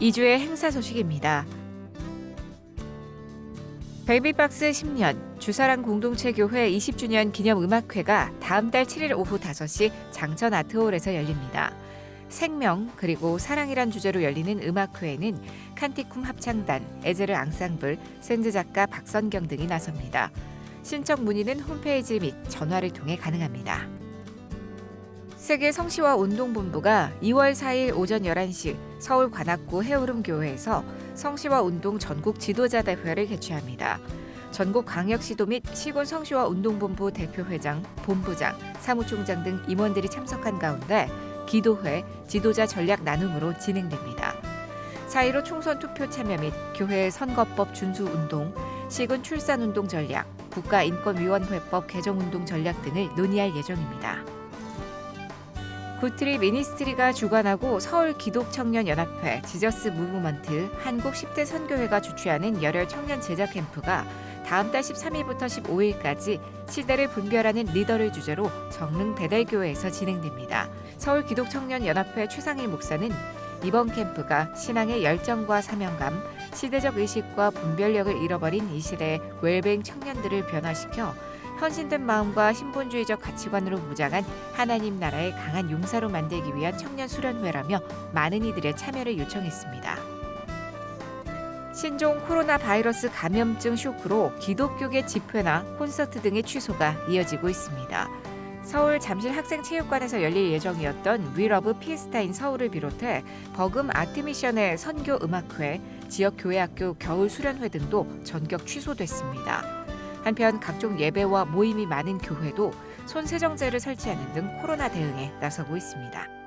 2주의 행사 소식입니다. 베이비박스 10년 주사랑 공동체 교회 20주년 기념 음악회가 다음 달 7일 오후 5시 장천 아트홀에서 열립니다. 생명 그리고 사랑이란 주제로 열리는 음악회에는 칸티쿰 합창단, 에제르 앙상블, 샌드 작가 박선경 등이 나섭니다. 신청 문의는 홈페이지 및 전화를 통해 가능합니다. 세계 성시와 운동본부가 2월 4일 오전 11시 서울 관악구 해오름교회에서 성시와 운동 전국 지도자 대회를 개최합니다. 전국 광역시도 및 시군 성시와 운동본부 대표회장, 본부장, 사무총장 등 임원들이 참석한 가운데 기도회, 지도자 전략 나눔으로 진행됩니다. 4.15 총선 투표 참여 및 교회 선거법 준수 운동, 시군 출산 운동 전략, 국가인권위원회법 개정 운동 전략 등을 논의할 예정입니다. 구트리 미니스트리가 주관하고 서울 기독청년연합회, 지저스 무브먼트, 한국 10대 선교회가 주최하는 열혈 청년 제자 캠프가 다음 달 13일부터 15일까지 시대를 분별하는 리더를 주제로 정릉 배달교회에서 진행됩니다. 서울 기독청년연합회 최상일 목사는 이번 캠프가 신앙의 열정과 사명감, 시대적 의식과 분별력을 잃어버린 이 시대의 웰뱅 청년들을 변화시켜 헌신된 마음과 신본주의적 가치관으로 무장한 하나님 나라의 강한 용사로 만들기 위한 청년 수련회라며 많은 이들의 참여를 요청했습니다. 신종 코로나 바이러스 감염증 쇼크로 기독교계 집회나 콘서트 등의 취소가 이어지고 있습니다. 서울 잠실 학생체육관에서 열릴 예정이었던 위러브 피스타인 서울을 비롯해 버금 아트미션의 선교 음악회, 지역 교회학교 겨울 수련회 등도 전격 취소됐습니다. 한편 각종 예배와 모임이 많은 교회도 손세정제를 설치하는 등 코로나 대응에 나서고 있습니다.